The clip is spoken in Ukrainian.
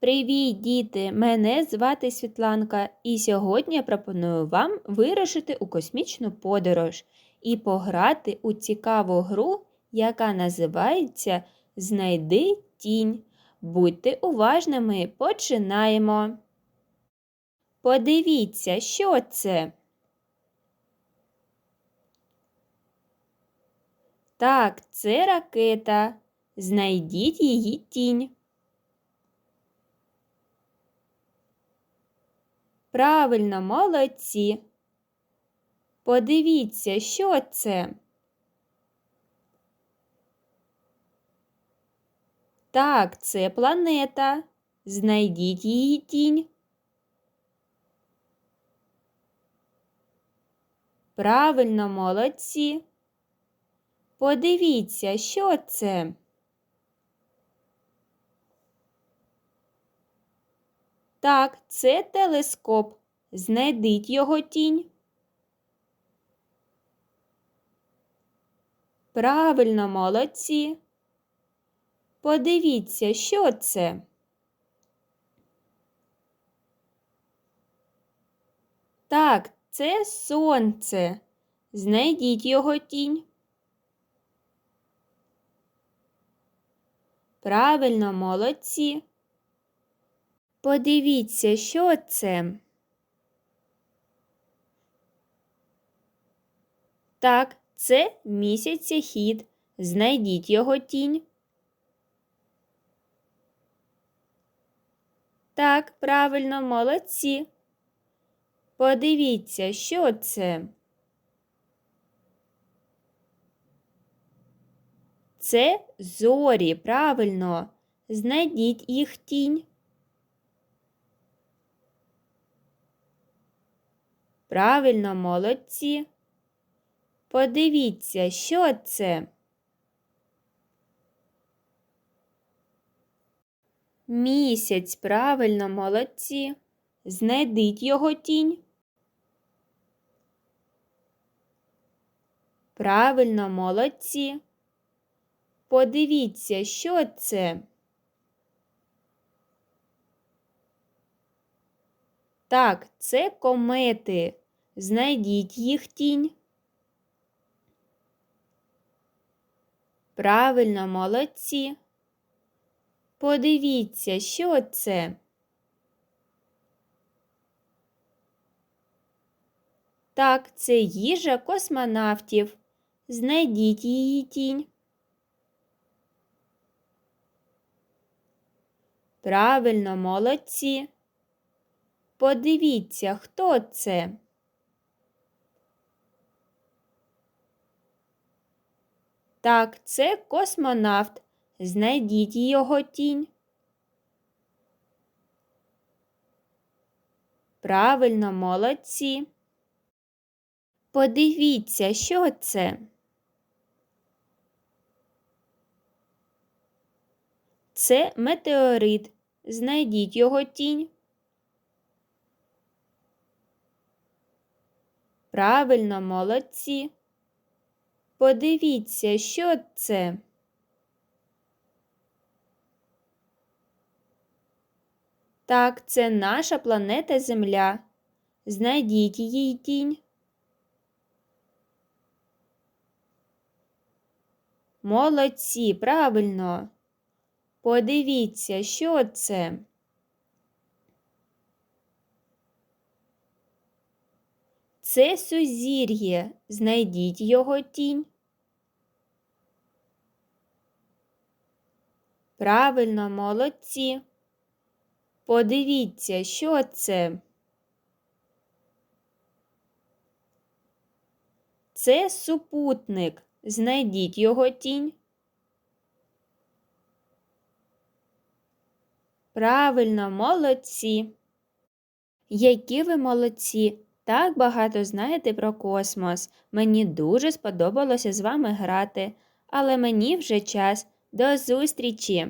Привіт, діти! Мене звати Світланка, і сьогодні я пропоную вам вирушити у космічну подорож і пограти у цікаву гру, яка називається Знайди тінь. Будьте уважними, починаємо. Подивіться, що це. Так, це ракета. Знайдіть її тінь. Правильно, молодці. Подивіться, що це. Так, це планета. Знайдіть її тінь. Правильно, молодці. Подивіться, що це. Так, це телескоп. Знайдіть його тінь. Правильно, молодці. Подивіться, що це. Так, це сонце. Знайдіть його тінь. Правильно, молодці. Подивіться, що це. Так, це місяцехід. Знайдіть його тінь. Так, правильно, молодці. Подивіться, що це. Це зорі, правильно. Знайдіть їх тінь. Правильно, молодці. Подивіться, що це. Місяць, правильно, молодці. Знайдіть його тінь. Правильно, молодці. Подивіться, що це. Так, це комети. Знайдіть їх тінь. Правильно, молодці. Подивіться, що це. Так, це їжа космонавтів. Знайдіть її тінь. Правильно, молодці. Подивіться, хто це. Так, це космонавт. Знайдіть його тінь. Правильно, молодці. Подивіться, що це. Це метеорит. Знайдіть його тінь. Правильно, молодці. Подивіться, що це. Так, це наша планета Земля. Знайдіть її тінь. Молодці, правильно. Подивіться, що це. Це сузір'я. Знайдіть його тінь. Правильно, молодці. Подивіться, що це. Це супутник. Знайдіть його тінь. Правильно, молодці. Які ви молодці! Так багато знаєте про космос. Мені дуже сподобалося з вами грати, але мені вже час. До зустрічі!